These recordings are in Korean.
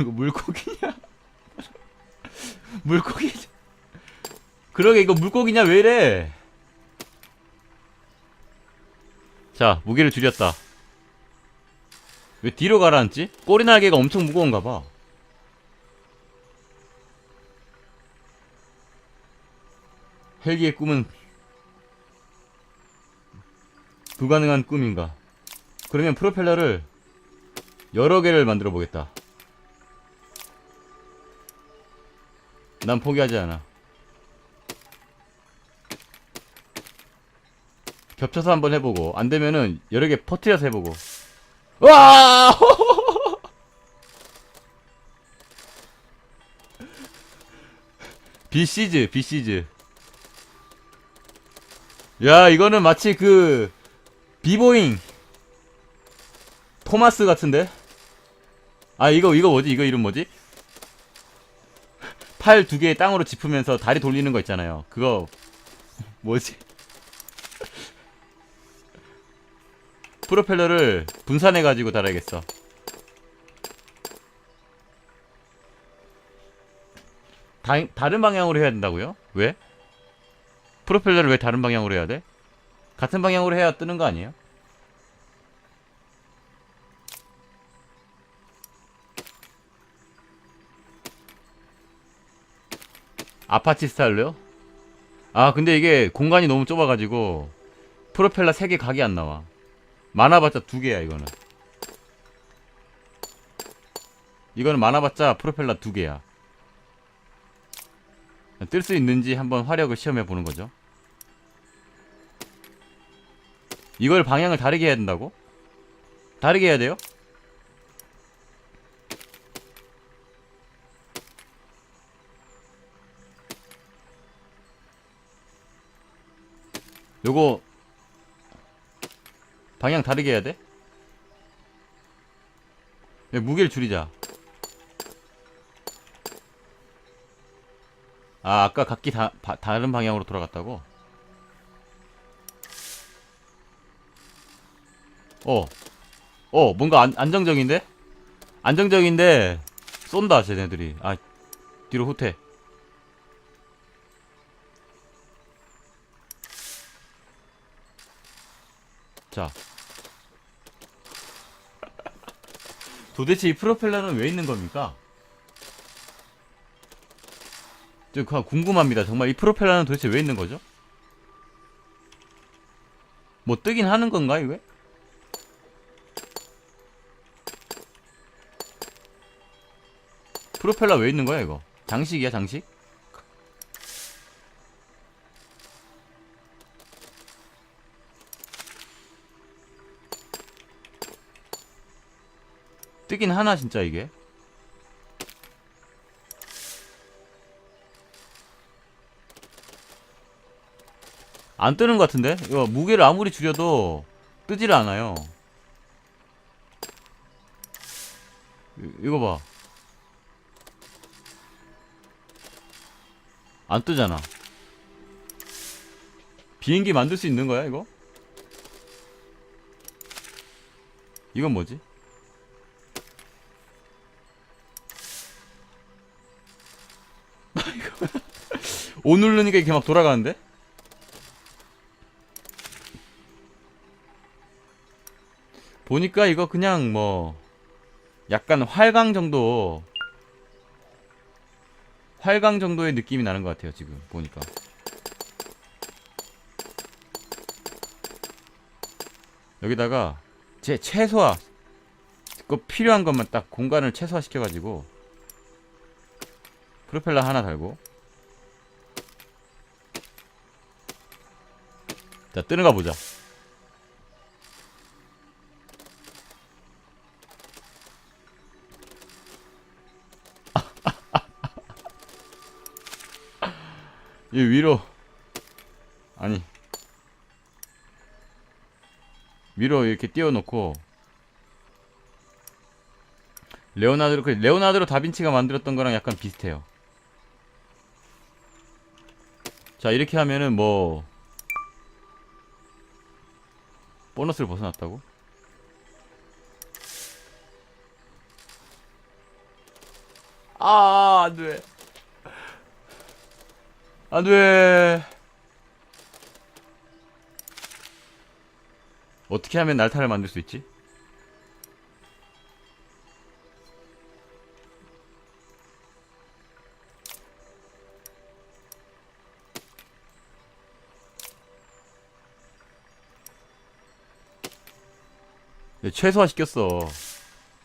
이거 물고기냐? 물고기. 그러게 이거 물고기냐 왜 이래? 자 무게를 줄였다. 왜 뒤로 가라앉지? 꼬리 날개가 엄청 무거운가 봐. 헬기의 꿈은 불가능한 꿈인가? 그러면 프로펠러를 여러 개를 만들어 보겠다. 난 포기하지 않아. 겹쳐서 한번 해보고 안 되면은 여러 개 퍼트려서 해보고. 와! 비시즈, 비시즈. 야, 이거는 마치 그 비보잉 토마스 같은데? 아, 이거 이거 뭐지? 이거 이름 뭐지? 팔 두 개 땅으로 짚으면서 다리 돌리는 거 있잖아요. 그거 뭐지? 프로펠러를 분산해 가지고 달아야겠어. 다, 다른 방향으로 해야 된다고요? 왜? 프로펠러를 왜 다른 방향으로 해야 돼? 같은 방향으로 해야 뜨는 거 아니에요? 아파치 스타일로요? 아 근데 이게 공간이 너무 좁아가지고 프로펠러 3개 각이 안 나와 많아봤자 2개야 이거는 이거는 많아봤자 프로펠러 2개야 뜰 수 있는지 한번 화력을 시험해 보는 거죠 이걸 방향을 다르게 해야 된다고? 다르게 해야 돼요? 요거 방향 다르게 해야 돼? 야, 무게를 줄이자 아 아까 각기 다, 바- 다른 방향으로 돌아갔다고? 어. 어, 뭔가 안, 안정적인데? 안정적인데, 쏜다, 쟤네들이. 아, 뒤로 후퇴. 자. 도대체 이 프로펠러는 왜 있는 겁니까? 저, 궁금합니다. 정말 이 프로펠러는 도대체 왜 있는 거죠? 뭐 뜨긴 하는 건가, 이게? 프로펠러 왜 있는 거야 이거? 장식이야 장식? 뜨긴 하나 진짜 이게? 안 뜨는 것 같은데? 이거 무게를 아무리 줄여도 뜨지를 않아요. 이- 이거 봐. 안 뜨잖아. 비행기 만들 수 있는 거야, 이거? 이건 뭐지? 오 누르니까 이렇게 막 돌아가는데? 보니까 이거 그냥 뭐 약간 활강 정도 활강 정도의 느낌이 나는 것 같아요 지금 보니까 여기다가 제 최소화 그 필요한 것만 딱 공간을 최소화 시켜가지고 프로펠러 하나 달고. 자 뜨는 가 보자. 이 위로. 아니. 위로 이렇게 띄워놓고. 레오나르도 그 레오나르도 다빈치가 만들었던 거랑 약간 비슷해요. 자 이렇게 하면은 뭐 보너스를 벗어났다고? 아, 안 돼. 안 돼. 어떻게 하면 날타를 만들 수 있지? 최소화 시켰어.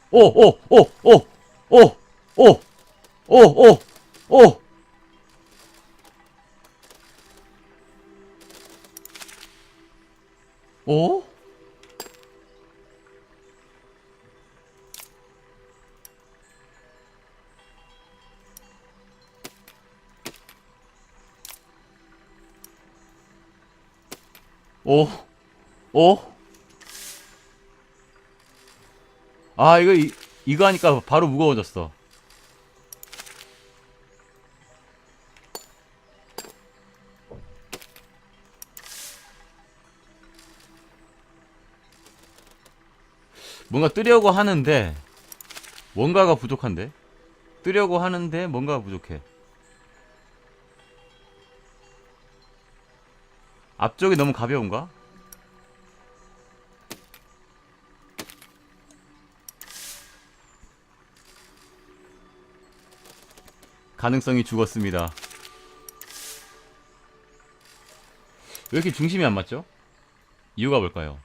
오, 오, 오, 오, 오, 오, 오, 오, 오. 오? 오? 오? 아 이거 이, 이거 하니까 바로 무거워졌어. 뭔가 뜨려고 하는데 뭔가가 부족한데? 뜨려고 하는데 뭔가가 부족해. 앞쪽이 너무 가벼운가? 가능성이 죽었습니다. 왜 이렇게 중심이 안 맞죠? 이유가 뭘까요?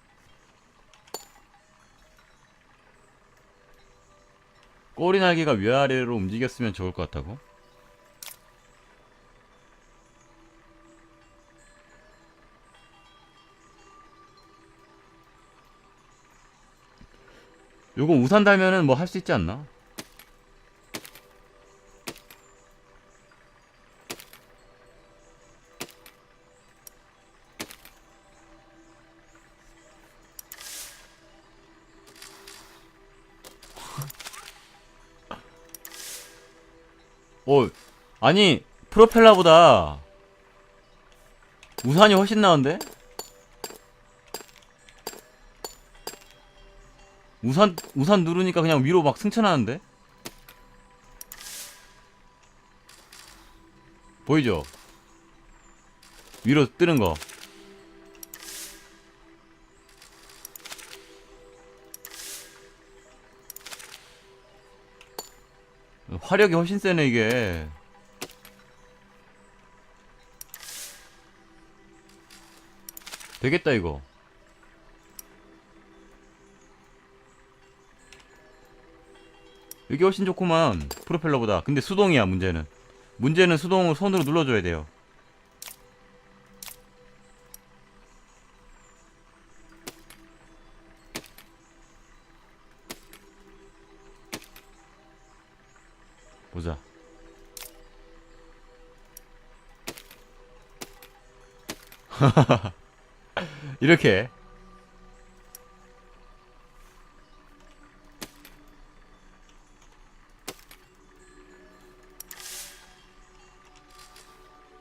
꼬리 날개가 위아래로 움직였으면 좋을 것 같다고? 요거 우산 달면은 뭐 할 수 있지 않나? 아니, 프로펠러보다 우산이 훨씬 나은데? 우산, 우산 누르니까 그냥 위로 막 승천하는데? 보이죠? 위로 뜨는 거. 화력이 훨씬 세네, 이게. 되겠다, 이거. 이게 훨씬 좋구만. 프로펠러보다. 근데 수동이야, 문제는. 문제는 수동을 손으로 눌러줘야 돼요. 보자. 이렇게.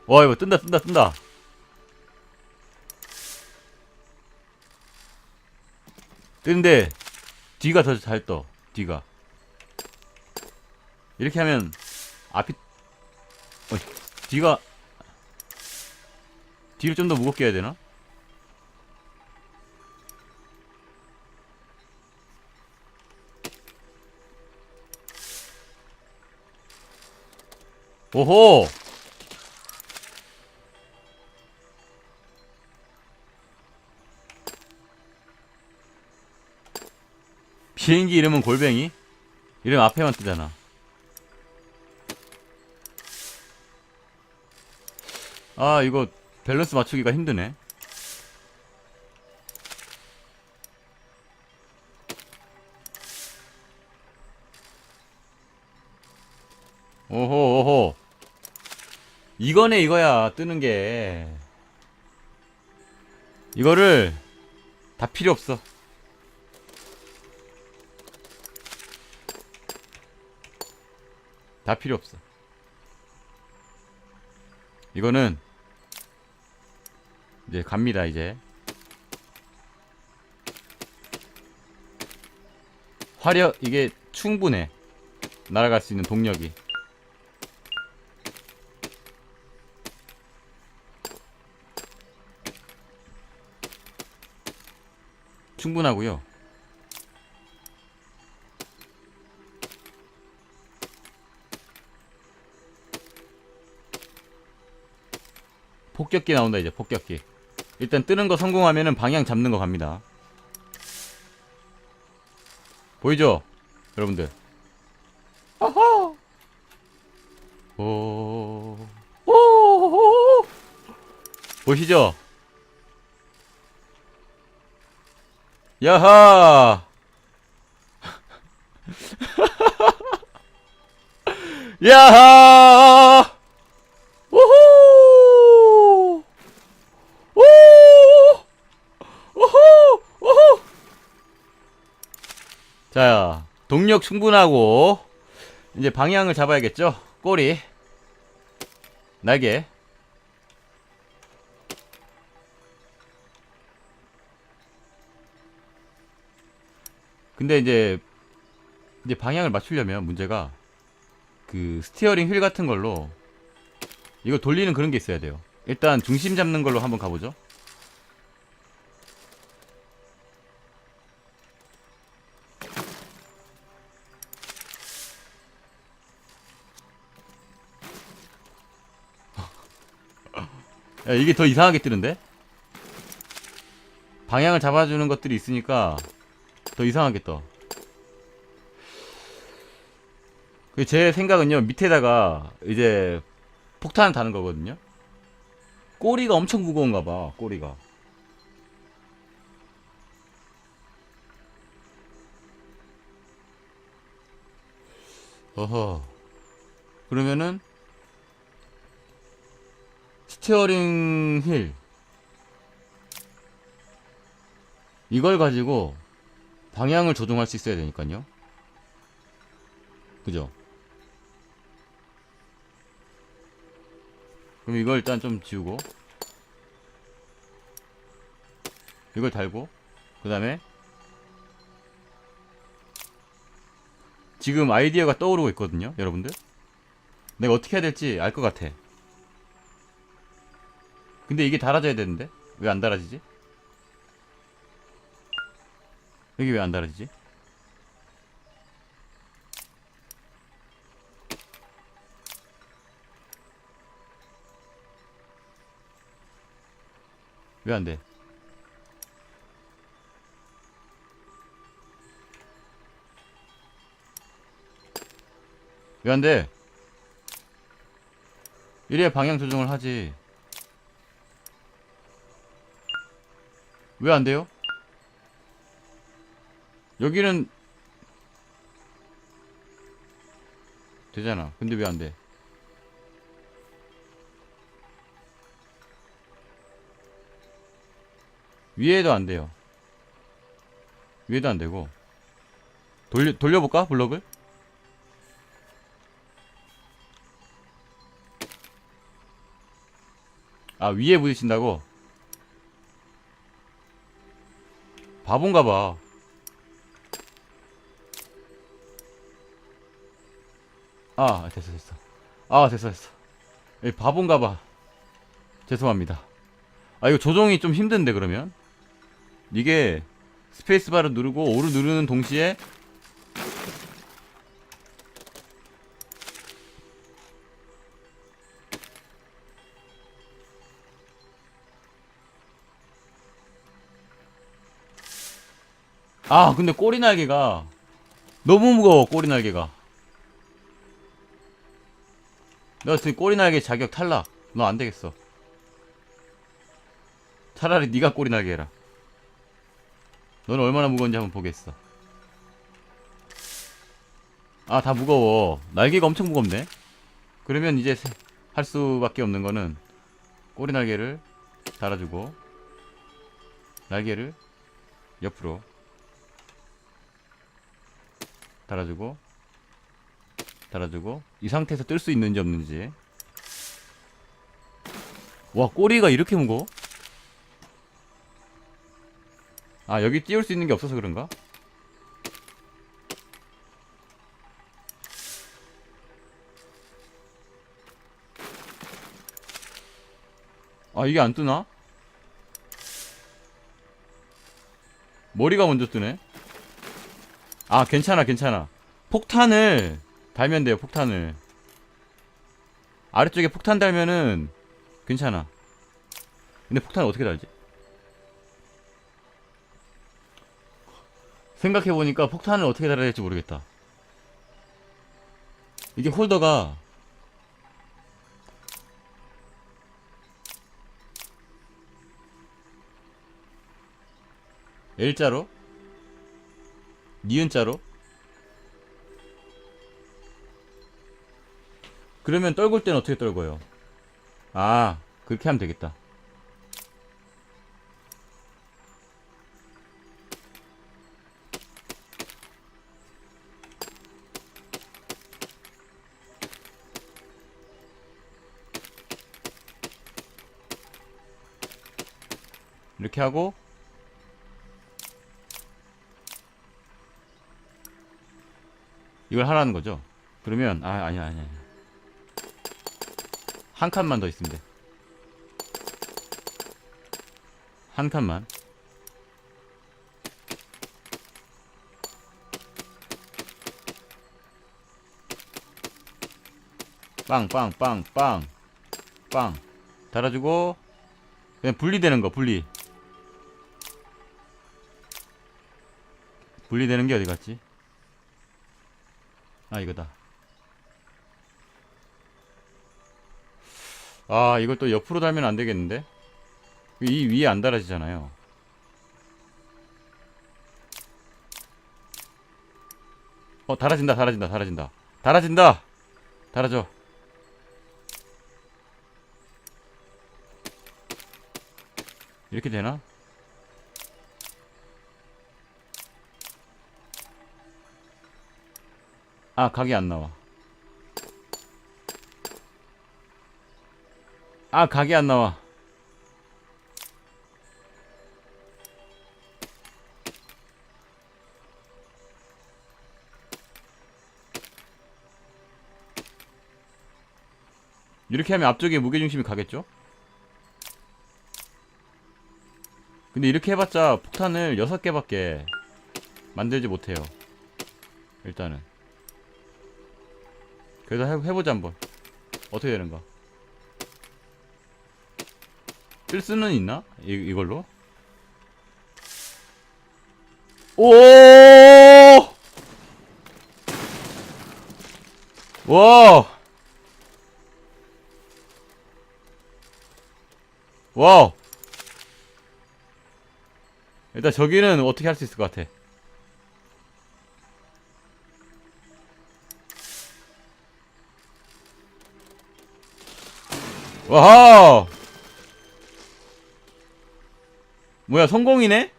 와 이거 뜬다 뜬다 뜬다. 뜨는데 뒤가 더 잘 떠 뒤가. 이렇게 하면 앞이 어, 뒤가 뒤를 좀 더 무겁게 해야 되나? 오호! 비행기 이름은 골뱅이? 이름 앞에만 뜨잖아. 아, 이거 밸런스 맞추기가 힘드네. 오호. 이거네, 이거야. 뜨는 게. 이거를 다 필요 없어. 다 필요 없어. 이거는 이제 갑니다 이제 화력 이게 충분해 날아갈 수 있는 동력이 충분하고요. 폭격기 나온다 이제 폭격기. 일단 뜨는 거 성공하면은 방향 잡는 거 갑니다. 보이죠? 여러분들. 아하! 오. 오. 보시죠? 야하! 야하! 우후! 우! 우후! 우후! 자, 동력 충분하고 이제 방향을 잡아야겠죠? 꼬리, 날개. 근데 이제 이제 방향을 맞추려면 문제가 그 스티어링 휠 같은 걸로 이거 돌리는 그런 게 있어야 돼요. 일단 중심 잡는 걸로 한번 가보죠. 야, 이게 더 이상하게 뜨는데? 방향을 잡아주는 것들이 있으니까 더 이상하게 떠. 그제 생각은요, 밑에다가 이제 폭탄을 다는 거거든요. 꼬리가 엄청 무거운가 봐, 꼬리가. 어허. 그러면은, 스티어링 휠. 이걸 가지고 방향을 조종할 수 있어야 되니까요. 그죠? 그럼 이걸 일단 좀 지우고 이걸 달고 그 다음에 지금 아이디어가 떠오르고 있거든요 여러분들 내가 어떻게 해야 될지 알 것 같아 근데 이게 달아져야 되는데 왜 안 달아지지? 여기 왜 안 달아지지? 왜 안 돼? 왜 안 돼? 이래야 방향 조정을 하지. 왜 안 돼요? 여기는 되잖아. 근데 왜 안 돼? 위에도 안 돼요. 위에도 안 되고. 돌려, 돌려볼까? 블럭을? 아, 위에 부딪힌다고? 바본가 봐. 아, 됐어, 됐어. 아, 됐어, 됐어. 이 바본가 봐. 죄송합니다. 아, 이거 조정이 좀 힘든데, 그러면? 이게 스페이스바를 누르고 오를 누르는 동시에 아 근데 꼬리 날개가 너무 무거워 꼬리 날개가 내가 지금 꼬리 날개 자격 탈락 너 안 되겠어 차라리 네가 꼬리 날개 해라 너는 얼마나 무거운지 한번 보겠어. 아, 다 무거워. 날개가 엄청 무겁네. 그러면 이제 세- 할 수밖에 없는 거는 꼬리 날개를 달아주고 날개를 옆으로 달아주고 달아주고 이 상태에서 뜰 수 있는지 없는지 와 꼬리가 이렇게 무거워? 아 여기 띄울 수 있는 게 없어서 그런가? 아 이게 안 뜨나? 머리가 먼저 뜨네. 아, 괜찮아, 괜찮아. 폭탄을 달면 돼요, 폭탄을. 아래쪽에 폭탄 달면은 괜찮아. 근데 폭탄을 어떻게 달지? 생각해보니까 폭탄을 어떻게 달아야 될지 모르겠다. 이게 홀더가 L자로 니은자로 그러면 떨굴 때는 어떻게 떨궈요? 아 그렇게 하면 되겠다 이렇게 하고 이걸 하라는 거죠. 그러면 아 아니야 아니야. 한 칸만 더 돼. 한 칸만. 빵, 빵, 빵, 빵, 빵. 달아주고, 그냥 분리되는 거, 분리. 분리되는 게 어디 갔지? 아 이거다 아 이걸 또 옆으로 달면 안 되겠는데? 이 위에 안 달아지잖아요. 어 달아진다 달아진다 달아진다. 달아진다! 달아져. 이렇게 되나? 아 각이 안 나와 아 각이 안 나와. 이렇게 하면 앞쪽에 무게중심이 가겠죠? 근데 이렇게 해봤자 폭탄을 6개밖에 만들지 못해요. 일단은. 그래도 해, 해보자 한번. 어떻게 되는가 뜰 수는 있나? 이, 이걸로? 오! 와! 와우! 일단 저기는 어떻게 할 수 있을 것 같아. 와하! 뭐야, 성공이네?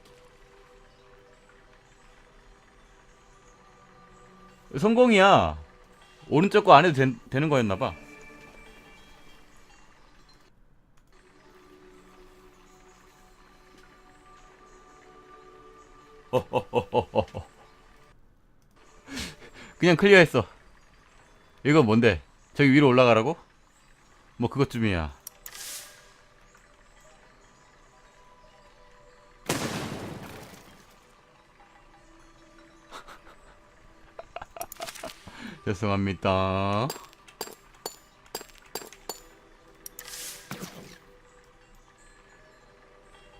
성공이야. 오른쪽 거 안 해도 된- 되는 거였나봐. 그냥 클리어했어. 이거 뭔데? 저기 위로 올라가라고? 뭐 그것쯤이야. 죄송합니다.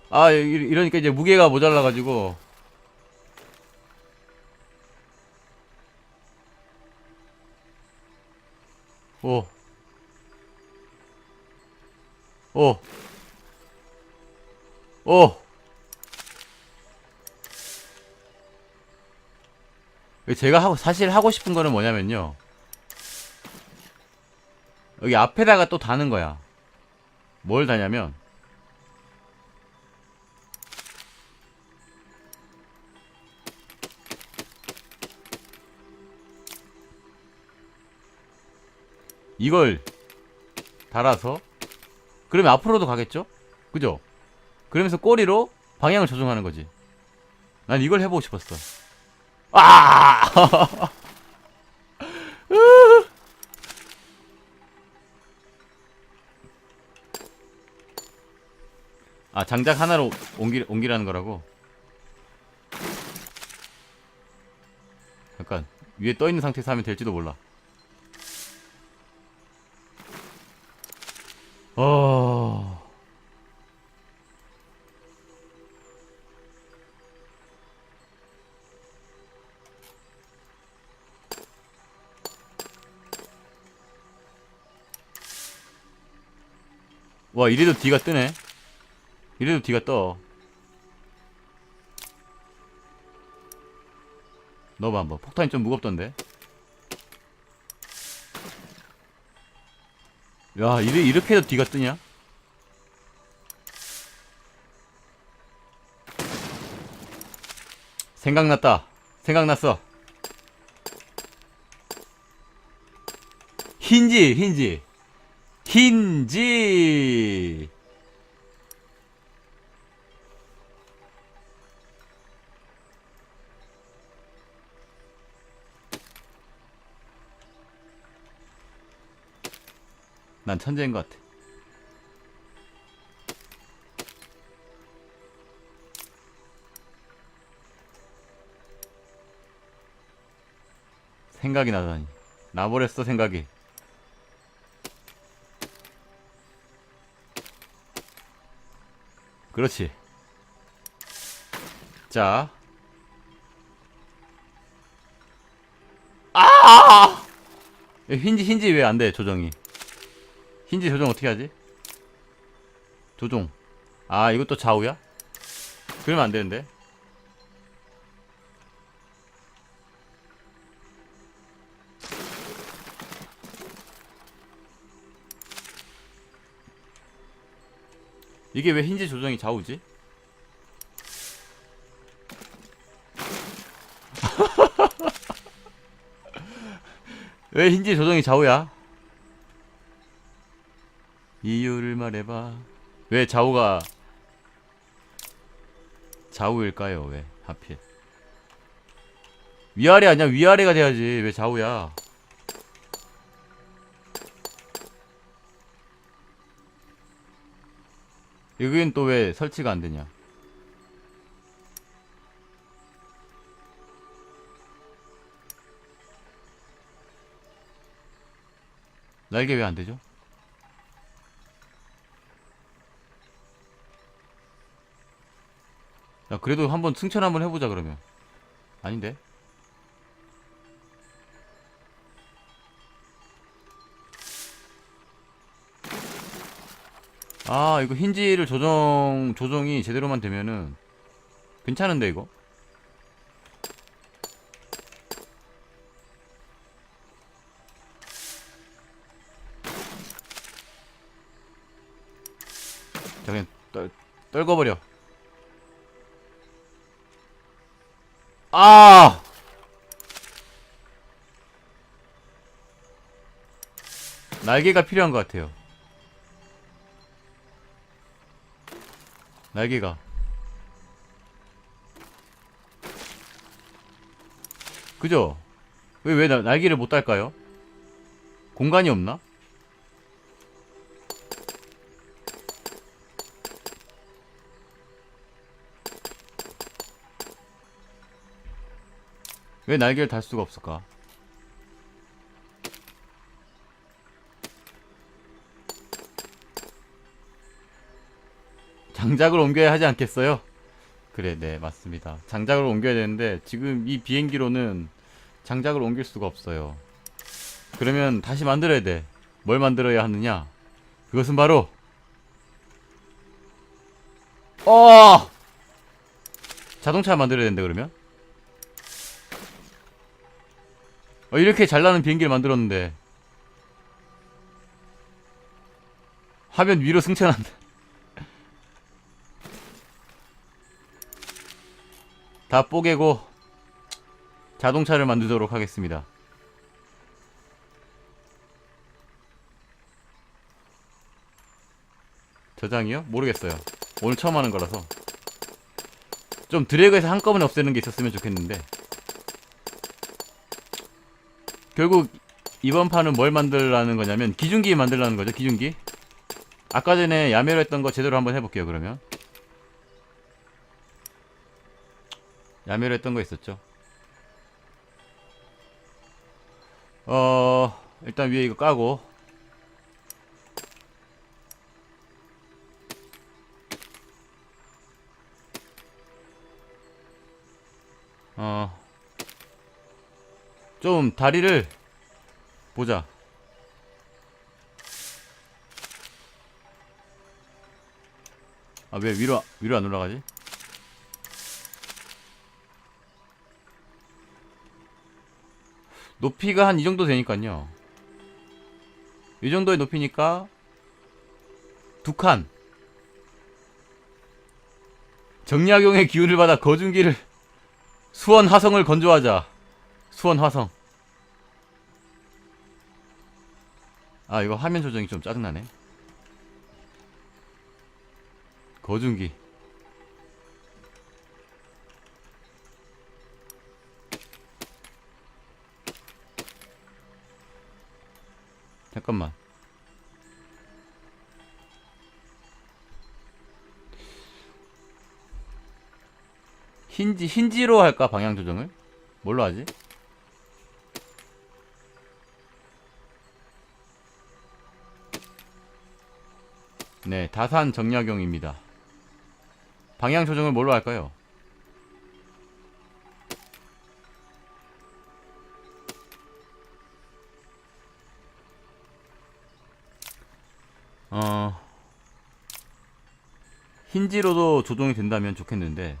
아, 이- 이러니까 이제 무게가 모자라가지고. 오. 오. 오. 제가 하고, 사실 하고 싶은 거는 뭐냐면요. 여기 앞에다가 또 다는 거야. 뭘 다냐면, 이걸 달아서 그러면 앞으로도 가겠죠? 그죠? 그러면서 꼬리로 방향을 조정하는 거지. 난 이걸 해보고 싶었어. 아! 아, 장작 하나로 옮기, 옮기라는 거라고? 잠깐, 위에 떠있는 상태에서 하면 될지도 몰라. 어... 이래도 D가 뜨네. 이래도 D가 떠. 넣어봐 한번. 폭탄이 좀 무겁던데. 야 이래, 이렇게 해도 D가 뜨냐? 생각났다. 생각났어. 흰지 흰지 흰지. 난 천재인 것 같아. 생각이 나다니. 나버렸어 생각이 그렇지. 자. 아! 야, 힌지, 힌지 왜 안 돼, 조정이? 힌지 조정 어떻게 하지? 조종. 아, 이것도 좌우야? 그러면 안 되는데. 이게 왜 힌지 조정이 좌우지? 왜 힌지 조정이 좌우야? 이유를 말해봐. 왜 좌우가 좌우일까요? 왜 하필? 위아래 아니야? 위아래가 돼야지. 왜 좌우야? 여긴 또 왜 설치가 안 되냐? 날개 왜 안 되죠? 야, 그래도 한번 승천 한번 해보자, 그러면. 아닌데? 아, 이거 힌지를 조정, 조정이 제대로만 되면은 괜찮은데, 이거? 자, 그냥 떨, 떨궈버려. 아! 날개가 필요한 것 같아요. 날개가 그죠? 왜, 왜 나- 날개를 못 달까요? 공간이 없나? 왜 날개를 달 수가 없을까? 장작을 옮겨야 하지 않겠어요? 그래, 네, 맞습니다. 장작을 옮겨야 되는데, 지금 이 비행기로는 장작을 옮길 수가 없어요. 그러면 다시 만들어야 돼. 뭘 만들어야 하느냐? 그것은 바로, 어! 자동차 만들어야 된다, 그러면? 어, 이렇게 잘 나는 비행기를 만들었는데, 화면 위로 승천한다. 다 뽀개고 자동차를 만들도록 하겠습니다. 저장이요? 모르겠어요. 오늘 처음 하는 거라서. 좀 드래그해서 한꺼번에 없애는 게 있었으면 좋겠는데. 결국 이번 판은 뭘 만들라는 거냐면 기중기 만들라는 거죠. 기중기. 아까 전에 야매로 했던 거 제대로 한번 해볼게요. 그러면. 야매로 했던 거 있었죠. 어 일단 위에 이거 까고 어 좀 다리를 보자 아 왜 위로 위로 안 올라가지? 높이가 한 이 정도 되니까요. 이 정도의 높이니까 두 칸. 정약용의 기운을 받아 거중기를 수원 화성을 건조하자. 수원 화성. 아 이거 화면 조정이 좀 짜증나네. 거중기. 잠깐만. 힌지 힌지로 할까 방향 조정을? 뭘로 하지? 네, 다산 정약용입니다. 방향 조정을 뭘로 할까요? 힌지로도 조정이 된다면 좋겠는데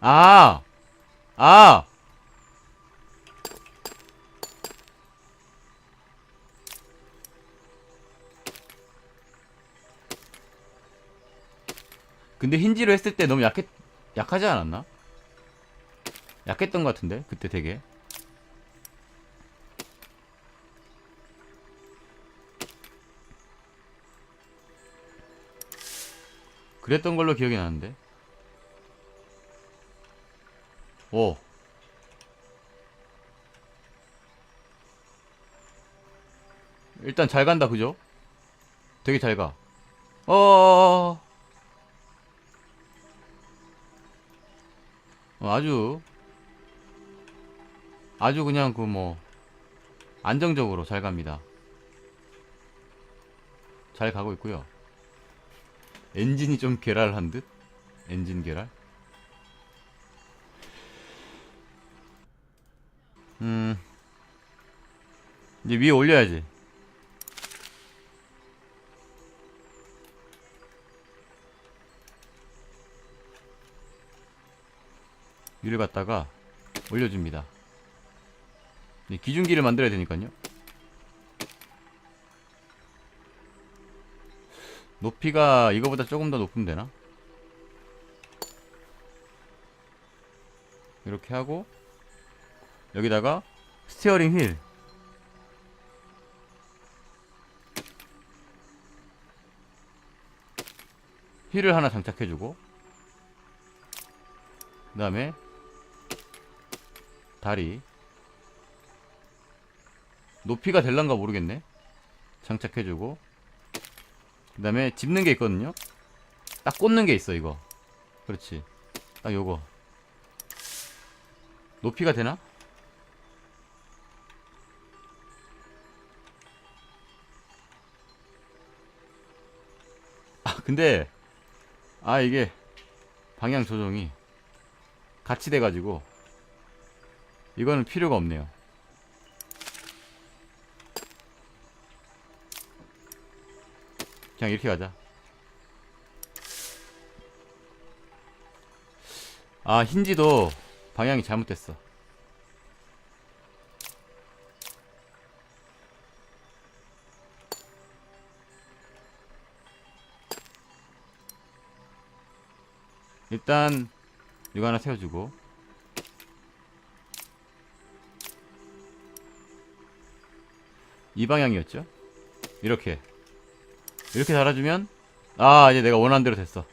아! 아! 근데 힌지로 했을 때 너무 약했, 약하지 않았나? 약했던 것 같은데? 그때 되게. 그랬던 걸로 기억이 나는데. 오. 일단 잘 간다, 그죠? 되게 잘 가. 어어어어. 어, 아주 아주 그냥 그 뭐 안정적으로 잘 갑니다. 잘 가고 있고요. 엔진이 좀 괴랄한 듯? 엔진 괴랄? 음. 이제 위에 올려야지. 위를 갖다가 올려줍니다. 네, 기준기를 만들어야 되니까요. 높이가 이거보다 조금 더 높으면 되나? 이렇게 하고 여기다가 스티어링 휠. 휠을 하나 장착해주고 그 다음에 다리. 높이가 될란가 모르겠네. 장착해주고 그 다음에 집는 게 있거든요. 딱 꽂는 게 있어 이거. 그렇지. 딱 요거. 높이가 되나? 아 근데 아 이게 방향 조정이 같이 돼가지고 이거는 필요가 없네요 그냥 이렇게 가자. 아 힌지도 방향이 잘못됐어. 일단 이거 하나 세워주고. 이 방향이었죠? 이렇게 이렇게 달아주면 아 이제 내가 원하는 대로 됐어